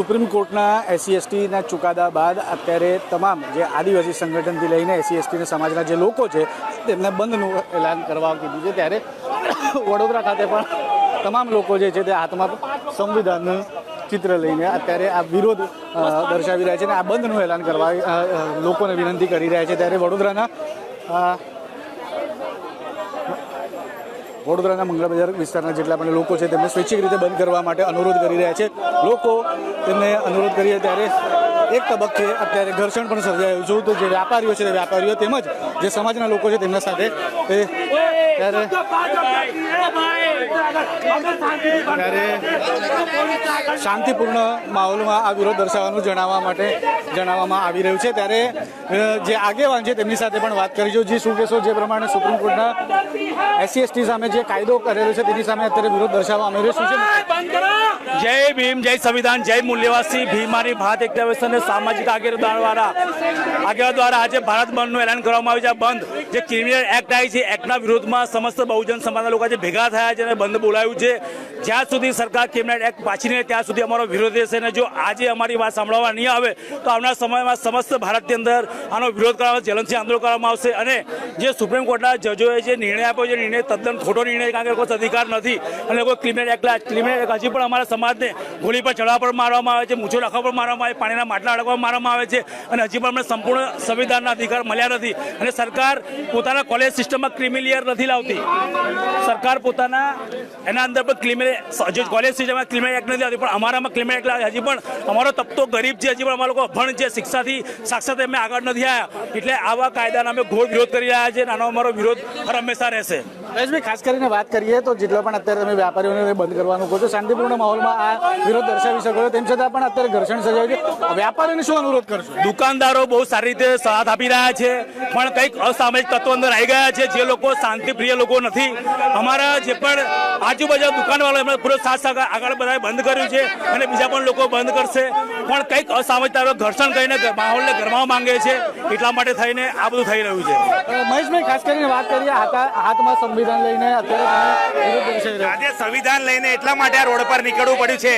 Supreme કોર્ટના SC એસટીના ચુકાદા બાદ અત્યારે તમામ જે આદિવાસી સંગઠનથી લઈને એસસી એસટીના સમાજના જે લોકો છે, તેમને બંધનું એલાન કરવા કીધું છે. ત્યારે વડોદરા ખાતે પણ તમામ લોકો જે છે તે હાથમાં સંવિધાનનું ચિત્ર લઈને અત્યારે આ વિરોધ દર્શાવી રહ્યા છે અને આ બંધનું એલાન કરવા લોકોને વિનંતી કરી રહ્યા છે. ત્યારે વડોદરાના વડોદરાના મંગળા બજાર વિસ્તારના જેટલા પણ લોકો છે તેમને સ્વૈચ્છિક રીતે બંધ કરવા માટે અનુરોધ કરી રહ્યા છે. લોકો તેમને અનુરોધ કરીએ ત્યારે એક તબક્કે અત્યારે ઘર્ષણ પણ સર્જાયું. છે તો જે વ્યાપારીઓ છે તે વ્યાપારીઓ તેમજ જે સમાજના લોકો છે, તેમના સાથે ત્યારે ત્યારે શાંતિપૂર્ણ માહોલમાં આ વિરોધ દર્શાવવાનું જણાવવા માટે જણાવવામાં આવી રહ્યું છે. ત્યારે જે આગેવાન છે, તેમની સાથે પણ વાત કરીશું. જે શું કહેશો, જે પ્રમાણે સુપ્રીમ કોર્ટના એસસી, એસટી સામે જે કાયદો કરેલો છે, તેની સામે અત્યારે વિરોધ દર્શાવવામાં આવી રહ્યો છે? જય ભીમ, જય સંવિધાન, જય મૂલ્યવાસી. ભીમાની ભારત એકતા વ્યવસ્થા અને સામાજિક આગેવાન દ્વારા આગેવાન દ્વારા આજે ભારત બંધનું એલાન કરવામાં આવ્યું છે. બંધ જે ક્રિમિનલ એક્ટ આવી છે, એક્ટના વિરોધમાં સમસ્ત બહુજન સમાજના લોકો આજે ભેગા થયા છે અને બંધ બોલાવ્યું છે. જ્યાં સુધી સરકાર ક્રિમિનલ એક્ટ પાછી નહીં ત્યાં સુધી અમારો વિરોધ રહેશે. અને જો આજે અમારી વાત સાંભળવા નહીં આવે, તો આવનાર સમયમાં સમસ્ત ભારતની અંદર આનો વિરોધ કરવામાં જ્વલનથી આંદોલન કરવામાં આવશે. અને જે સુપ્રીમ કોર્ટના જજોએ જે નિર્ણય આપ્યો છે, નિર્ણય તદ્દન ખોટો નિર્ણય, કારણ કે કોઈ અધિકાર નથી અને કોઈ ક્રિમિનલ એક્ટ ક્રિમિનલ એક્ટ હજી પણ અમારા સમાજને ગોળી પર ચડવા પર મારવામાં આવે છે, મૂછો રાખવા પર મારવામાં આવે પાણીના માટલા અડકવા મારવામાં આવે છે અને હજી પણ અમને સંપૂર્ણ સંવિધાનના અધિકાર મળ્યા નથી. અને સરકાર પોતાના કોલેજ સિસ્ટમમાં ક્રિમિલિયર નથી લાવતી. સરકાર પોતાના એના અંદર પણ ક્રિમિનલ જે કોલેજ સિસ્ટમમાં ક્રિમિનલ એક્ટ નથી આવતી પણ અમારામાં ક્રિમિનલ એક્ટ લાવે હજી પણ અમારો તબતો ગરીબ છે, હજી પણ અમારા લોકો અભણ છે, શિક્ષાથી સાક્ષાત અમે આગળ નથી આવ્યા. એટલે આવા કાયદાના અમે ઘોર વિરોધ કરી રહ્યા છીએ નાનો અમારો વિરોધ હંમેશા રહેશે. ખાસ કરીને વાત કરીએ તો જેટલા પણ અત્યારે તમે વ્યાપારીઓને બંધ કરવાનું કહો છો, શાંતિપૂર્ણ માહોલમાં આ વિરોધ દર્શાવી શકો છો. તેમ છતાં પણ અત્યારે ઘર્ષણ સર્જાયું છે. વ્યાપારીઓને શું અનુરોધ કરશો? દુકાનદારો બહુ સારી રીતે સાથ આપી રહ્યા છે પણ કંઈક અસામાજિક તત્વો અંદર આવી ગયા છે જે લોકો શાંતિપ્રિય લોકો નથી. અમારા જે પણ આજુબાજુ દુકાનવાળો એમણે પૂરો સાથ આગળ બધાએ બંધ કર્યું છે અને બીજા પણ લોકો બંધ કરશે. પણ કંઈક અસામાજિકતા ઘર્ષણ કરીને માહોલને ગરમાવા માંગે છે એટલા માટે થઈને આ બધું થઈ રહ્યું છે. મહેશભાઈ ખાસ કરીને વાત કરીએ હાથા- હાથમાં સંવિધાન લઈને અત્યારે આજે સંવિધાન લઈને એટલા માટે આ રોડ પર નીકળવું પડ્યું છે.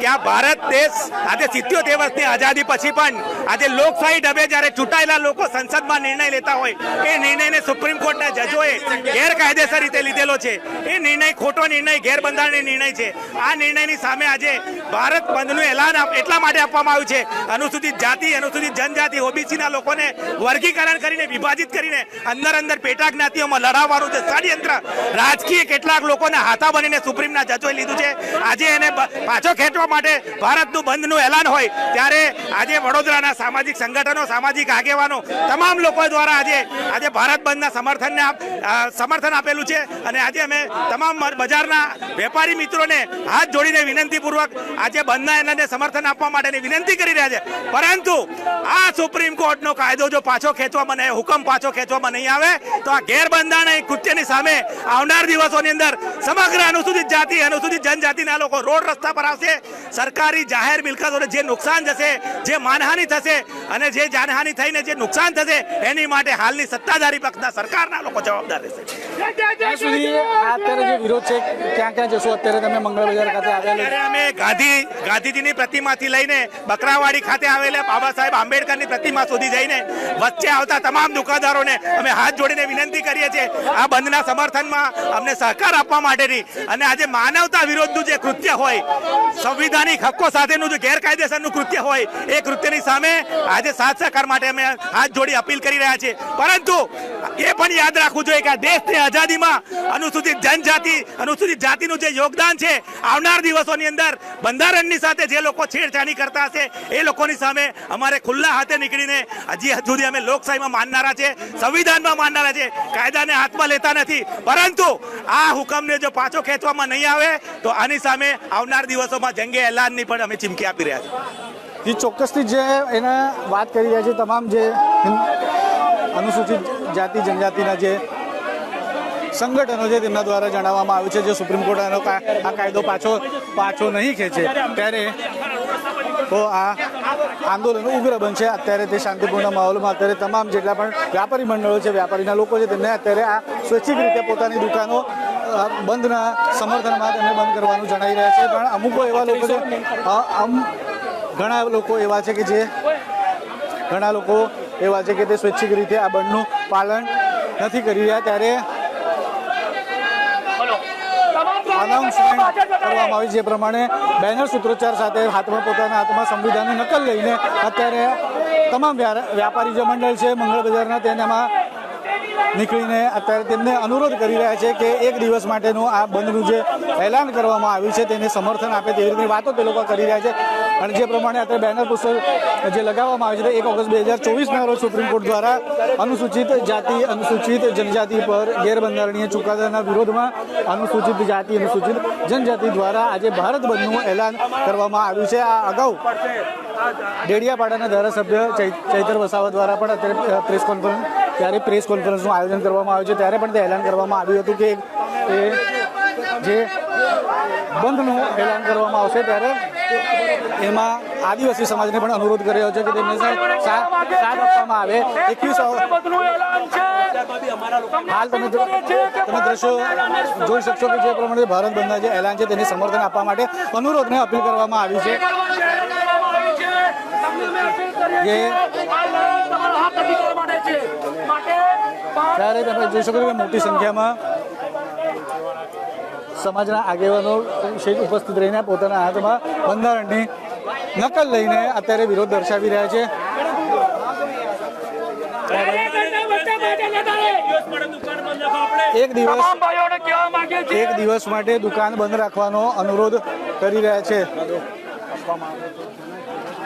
કે આ ભારત દેશ આજે સિત્યોતેર વર્ષની આઝાદી પછી પણ આજે લોકશાહી ઢબે જ્યારે ચૂંટાયેલા લોકો સંસદમાં નિર્ણય લેતા હોય, એ નિર્ણયને સુપ્રીમ કોર્ટના જજોએ ગેરકાયદેસર રીતે લીધેલો છે. એ નિર્ણય ખોટો નિર્ણય, ગેરબંધારણીય નિર્ણય છે. આ નિર્ણયની સામે આજે ભારત બંધનું એલાન એટલા માટે આપવામાં આવ્યું છે. અનુસૂચિત જાતિ, અનુસૂચિત જનજાતિ, ઓબીસીના લોકોને વર્ગીકરણ કરીને, વિભાજિત કરીને અંદર અંદર પેટા જ્ઞાતિઓમાં લડાવવાનું છે ષડયંત્ર રાજકીય કેટલાક લોકોને હાથા બનીને સુપ્રીમના જજોએ લીધું છે. આજે એને પાછો ખેંચવા માટે ભારતનું બંધનું એલાન હોય, ત્યારે આજે વડોદરાના સામાજિક સંગઠનો, સામાજિક આગેવાનો તમામ લોકો દ્વારા આજે આજે ભારત બંધના સમર્થનને સમર્થન આપેલું છે. અને આજે અમે તમામ બજારના વેપારી મિત્રોને હાથ જોડીને વિનંતીપૂર્વક આજે બંધના એલાનને સમર્થન આપવા માટેની વિનંતી કરી રહ્યા છે. પરંતુ આ સુપ્રીમ કોર્ટનો કાયદો જો પાછો ખેંચવામાં નહીં, હુકમ પાછો ખેંચવામાં નહીં આવે, તો આ ગેરબંધારણ કૃત્યની સામે આવનાર દિવસોની અંદર સમગ્ર અનુસૂચિત જાતિ, અનુસૂચિત જનજાતિના લોકો રોડ રસ્તા પર આવશે. સરકારી જાહેર મિલકતોને જે નુકસાન થશે જે માનહાનિ થશે અને જે જાનહાનિ થઈને જે નુકસાન થશે, એની માટે હાલની સત્તાધારી પક્ષના સરકારના લોકો જવાબદાર રહેશે. ત્યાં સહકાર આપવા માટેની અને આજે માનવતા વિરોધનું જે કૃત્ય હોય, સંવિધાનિક હક્કો સાથેનું જે ગેરકાયદેસરનું કૃત્ય હોય, એ કૃત્યની સામે આજે સાથ સહકાર માટે અમે હાથ જોડી અપીલ કરી રહ્યા છીએ. પરંતુ એ પણ યાદ રાખવું જોઈએ કે આ આઝાદીમાં અનુસૂચિત અનુસૂચિત છે જે લોકો છેડછાડી કરતા હશે, એ લોકોની સામે અમારે ખુલ્લા હાથે નીકળીને હજી સુધી અમે લોકશાહીમાં માનનારા છે, સંવિધાનમાં માનનારા છે, કાયદાને હાથમાં લેતા નથી. પરંતુ આ હુકમને જો પાછો ખેંચવામાં નહીં આવે, તો આની સામે આવનાર દિવસોમાં જંગે એલાનની પણ અમે ચીમકી આપી રહ્યા છીએ. ચોક્કસથી જે એને વાત કરી રહ્યા છે, તમામ જે અનુસૂચિત જાતિ, જનજાતિના જે સંગઠનો છે, તેમના દ્વારા જણાવવામાં આવ્યું છે, જે સુપ્રીમ કોર્ટ આનો આ કાયદો પાછો પાછો નહીં ખેંચે. ત્યારે તો આ આંદોલન ઉગ્ર બનશે. અત્યારે તે શાંતિપૂર્ણ માહોલમાં અત્યારે તમામ જેટલા પણ વ્યાપારી મંડળો છે, વ્યાપારીના લોકો છે, તેમને અત્યારે આ સ્વૈચ્છિક રીતે પોતાની દુકાનો બંધના સમર્થનમાં તેમને બંધ કરવાનું જણાવી રહ્યા છે. પણ અમુકો એવા લોકો છે આમ ઘણા લોકો એવા છે કે જે, ઘણા લોકો એવા છે કે તે સ્વૈચ્છિક રીતે આ બંધનું પાલન નથી કરી રહ્યા. ત્યારે અનાઉન્સમેન્ટ કરવામાં આવી જે પ્રમાણે બેનર સૂત્રોચ્ચાર સાથે હાથમાં પોતાના હાથમાં સંવિધાનની નકલ લઈને અત્યારે તમામ વ્યા- વ્યાપારી જે મંડળ છે મંગળ બજારના તેનામાં નીકળીને અત્યારે તેમને અનુરોધ કરી રહ્યા છે કે એક દિવસ માટેનું આ બંધનું જે એલાન કરવામાં આવ્યું છે તેને સમર્થન આપે તેવી રીતની વાતો તે લોકો કરી રહ્યા છે. અને જે પ્રમાણે અત્યારે બેનર પુસ્તક જે લગાવવામાં આવે છે એક ઓગસ્ટ બે હજાર ચોવીસના રોજ સુપ્રીમ કોર્ટ દ્વારા અનુસૂચિત જાતિ, અનુસૂચિત જનજાતિ પર ગેરબંધારણીય ચુકાદાના વિરોધમાં અનુસૂચિત જાતિ, અનુસૂચિત જનજાતિ દ્વારા આજે ભારત બંધનું એલાન કરવામાં આવ્યું છે. આ અગાઉ ડેડિયાપાડાના ધારાસભ્ય ચૈતર વસાવા દ્વારા પણ અત્યારે પ્રેસ કોન્ફરન્સ ત્યારે પ્રેસ કોન્ફરન્સનું આયોજન કરવામાં આવ્યું છે. ત્યારે પણ તે એલાન કરવામાં આવ્યું હતું કે એ જે બંધનું એલાન કરવામાં આવશે ત્યારે એમાં આદિવાસી સમાજને પણ અનુરોધ કર્યો છે કે તેમને સાથ આપવામાં આવે. એકવીસ હાલ તમે તમે દ્રશ્યો જોઈ શકશો કે જે પ્રમાણે ભારત બંધના જે એલાન છે તેને સમર્થન આપવા માટે અનુરોધને અપીલ કરવામાં આવી છે. જે ત્યારે તમે જોઈ શકો છો. કે મોટી સંખ્યામાં સમાજના આગેવાનો વિશેષ ઉપસ્થિત રહીને પોતાના હાથમાં બંધારણની નકલ લઈને અત્યારે વિરોધ દર્શાવી રહ્યા છે. એક દિવસ એક દિવસ માટે દુકાન બંધ રાખવાનો અનુરોધ કરી રહ્યા છે.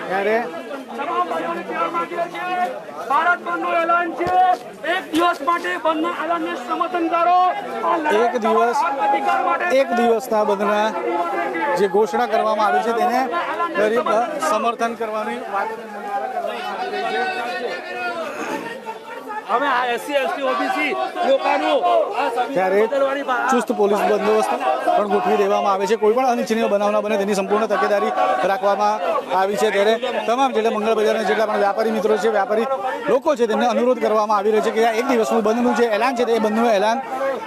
ત્યારે ભારત બંધનું એલાન છે. એક દિવસ માટે બંધના એલાનને સમર્થન કરો. એક દિવસ દિવસના બંધના જે ઘોષણા કરવામાં આવી છે તેને ગરીબ સમર્થન કરવાની વાત અમે આ એસસી એસટી ઓબીસી લોકોનું ત્યારે ચુસ્ત પોલીસ બંદોબસ્ત પણ ગોઠવી દેવામાં આવે છે. કોઈ પણ અનિચ્છનીય બનાવના બને તેની સંપૂર્ણ તકેદારી રાખવામાં આવી છે ત્યારે તમામ જેટલા મંગળ બજારના જેટલા પણ વ્યાપારી મિત્રો છે, વ્યાપારી લોકો છે, તેમને અનુરોધ કરવામાં આવી રહ્યો છે કે આ એક દિવસનું બંધનું જે એલાન છે, તે બંધનું એલાન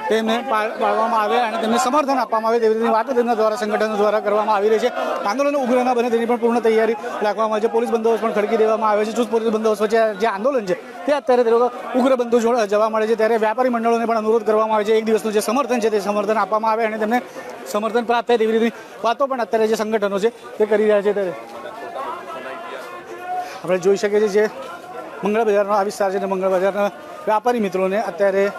તેમને પાડવામાં આવે અને તેમને સમર્થન આપવામાં આવે તેવી રીતની વાતો તેમના દ્વારા સંગઠનો દ્વારા કરવામાં આવી રહી છે. આંદોલન ઉગ્ર ન બને તેની પણ પૂર્ણ તૈયારી રાખવામાં આવે છે. પોલીસ બંદોબસ્ત પણ ખડકી દેવામાં આવે છે. ચુસ્ત પોલીસ બંદોબસ્ત વચ્ચે જે આંદોલન છે, તે અત્યારે તે લોકો ઉગ્ર બંધુ જોવા મળે છે. ત્યારે વ્યાપારી મંડળોને પણ અનુરોધ કરવામાં આવે છે. એક દિવસનું જે સમર્થન છે, તે સમર્થન આપવામાં આવે અને તેમને સમર્થન પ્રાપ્ત થાય તેવી રીતની વાતો પણ અત્યારે જે સંગઠનો છે, તે કરી રહ્યા છે ત્યારે. આપણે જોઈ શકીએ છીએ જે મંગળ બજારનો આ વિસ્તાર છે અને મંગળ બજારના વ્યાપારી મિત્રોને અત્યારે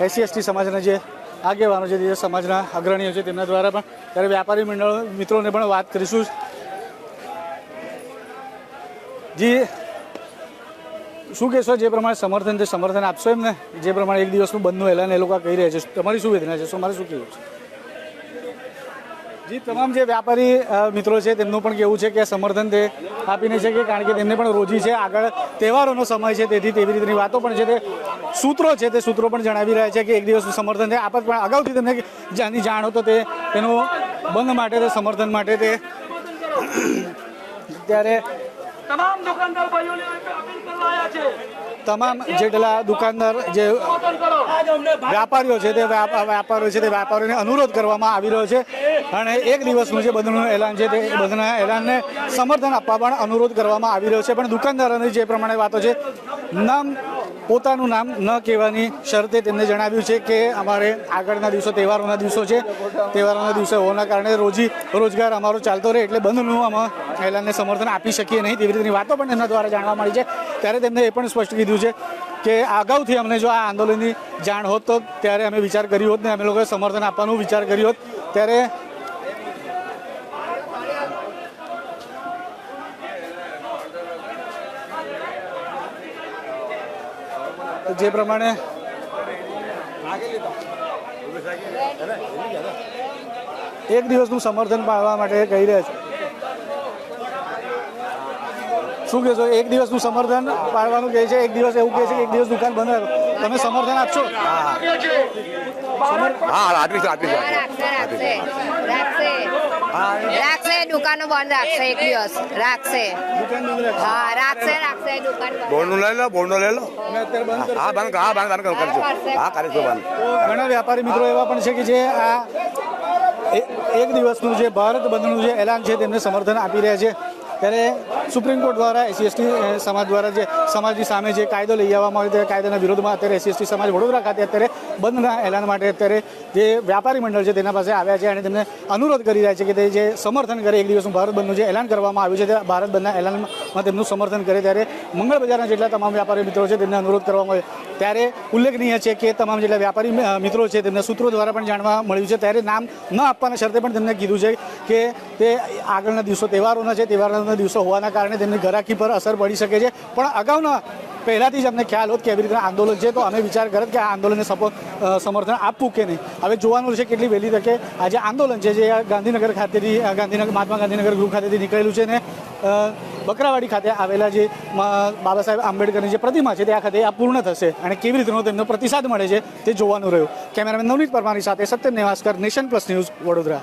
એસસી એસટી સમાજના જે આગેવાનો છે, જે સમાજના અગ્રણીઓ છે, તેમના દ્વારા પણ ત્યારે વ્યાપારી મંડળ મિત્રોને પણ વાત કરીશું. જે, શું કહેશો? જે પ્રમાણે સમર્થન જે સમર્થન આપશો એમને? જે પ્રમાણે એક દિવસનું બંધનું એલાન એ લોકો કહી રહ્યા છે. તમારી શું વેદના છે? શું મારે શું કહેવું છે? જી, તમામ જે વ્યાપારી મિત્રો છે, તેમનું પણ કહેવું છે કે સમર્થન તે આપીને છે કે કારણ કે તેમને પણ રોજી છે, આગળ તહેવારોનો સમય છે, તેથી તેવી રીતની વાતો પણ છે તે સૂત્રો છે, તે સૂત્રો પણ જણાવી રહ્યા છે કે એક દિવસનું સમર્થન છે આપત પણ અગાઉથી તેમને જાની જાણ હતો તે તેનું બંધ માટે તે સમર્થન માટે તે ત્યારે તમામ દુકાનદાર ભાઈઓને અપીલ કરવા આવ્યા છે. તમામ જેટલા દુકાનદાર, જે વ્યાપારીઓ છે તે વ્યાપ- વ્યાપારીઓ છે તે વ્યાપારીઓને અનુરોધ કરવામાં આવી રહ્યો છે. અને એક દિવસનું જે બંધનું એલાન છે તે બંધના એલાનને સમર્થન આપવા પણ અનુરોધ કરવામાં આવી રહ્યો છે. પણ દુકાનદારોની જે પ્રમાણે વાતો છે, નામ પોતાનું નામ ન કહેવાની શરતે તેમને જણાવ્યું છે કે અમારે આગળના દિવસો તહેવારોના દિવસો છે. તહેવારોના દિવસો હોવાના કારણે રોજી રોજગાર અમારો ચાલતો રહે એટલે બંધનું અમે એલાનને સમર્થન આપી શકીએ નહીં તેવી રીતની વાતો પણ એમના દ્વારા જાણવા મળી છે. ત્યારે તેમને એ પણ સ્પષ્ટ કીધું છે કે અગાઉથી અમને જો આ આંદોલનની જાણ હોત તો ત્યારે અમે વિચાર કર્યો હોત ને અમે લોકોએ સમર્થન આપવાનું વિચાર કર્યો હોત. ત્યારે જે પ્રમાણે એક દિવસનું સમર્થન પાડવા માટે કહી રહ્યા છે. શું કહેશો એક દિવસનું સમર્થન પાડવાનું કહે છે એક દિવસ એવું કહે છે એક દિવસ દુકાન બંધ રાખો તમે સમર્થન આપશો? હા. આપીશું આપીશું રાખશે. રાખશે દુકાનો બંધ રાખશે એક દિવસ. રાખશે. હા રાખશે રાખશે દુકાન બોર્ડનું લઈ લો બોર્ડનું લઈ લો. હા બંધ હા બંધ બંધ કરજો. હા કરીશું. બંધ. ઘણા વ્યાપારી મિત્રો એવા પણ છે કે જે આ એક દિવસનું જે ભારત બંધનું જે એલાન છે તેમને સમર્થન આપી રહ્યા છે. ત્યારે સુપ્રીમ કોર્ટ દ્વારા એસસી સમાજ દ્વારા જે સમાજની સામે જે કાયદો લઈ આવવામાં આવ્યો તે કાયદાના વિરોધમાં અત્યારે એસસી સમાજ વડોદરા ખાતે અત્યારે બંધના એલાન માટે અત્યારે જે વ્યાપારી મંડળ છે તેના પાસે આવ્યા છે અને તેમને અનુરોધ કરી રહ્યા છે કે તે જે સમર્થન કરે, એક દિવસનું ભારત બંધનું જે એલાન કરવામાં આવ્યું છે, તે ભારત બંધના એલાનમાં તેમનું સમર્થન કરે ત્યારે મંગળ બજારના જેટલા તમામ વ્યાપારી મિત્રો છે તેમને અનુરોધ કરવામાં આવ્યો. ત્યારે ઉલ્લેખનીય છે કે તમામ જેટલા વ્યાપારી મિત્રો છે તેમને સૂત્રો દ્વારા પણ જાણવા મળ્યું છે. ત્યારે નામ ન આપવાના શરતે પણ તેમને કીધું છે કે તે આગળના દિવસો તહેવારોના છે, તહેવારોના દિવસો હોવાના કારણે તેમની ઘરાકી પર અસર પડી શકે છે. પણ અગાઉના પહેલાથી જ અમને ખ્યાલ હોત કે એવી રીતના આંદોલન છે, તો અમે વિચાર કરત કે આ આંદોલનને સપોર્ટ સમર્થન આપવું કે નહીં. હવે જોવાનું છે કેટલી વહેલી તકે આ જે આંદોલન છે, જે ગાંધીનગર ખાતેથી ગાંધીનગર, મહાત્મા ગાંધીનગર ગૃહ ખાતેથી નીકળેલું છે ને બકરાવાડી ખાતે આવેલા જે બાબા સાહેબ આંબેડકરની જે પ્રતિમા છે, તે આ ખાતે આ પૂર્ણ થશે અને કેવી રીતનો તેમનો પ્રતિસાદ મળે છે, તે જોવાનું રહ્યું. કેમેરામેન નવનીત પરમારની સાથે Satya Nevaskar, Nation Plus News Vadodara.